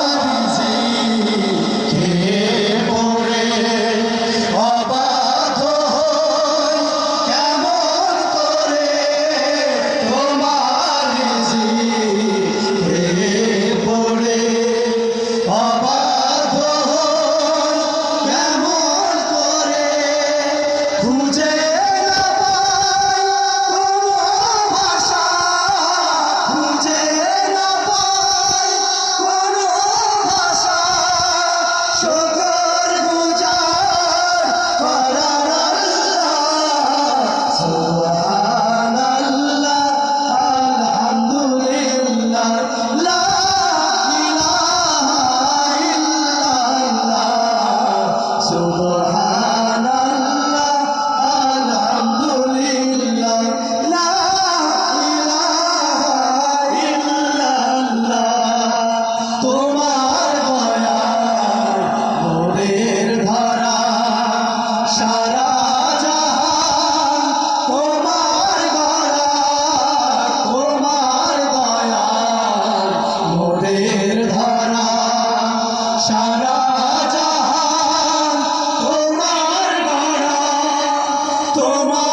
Paris. সারা জাহান তোমার তোমার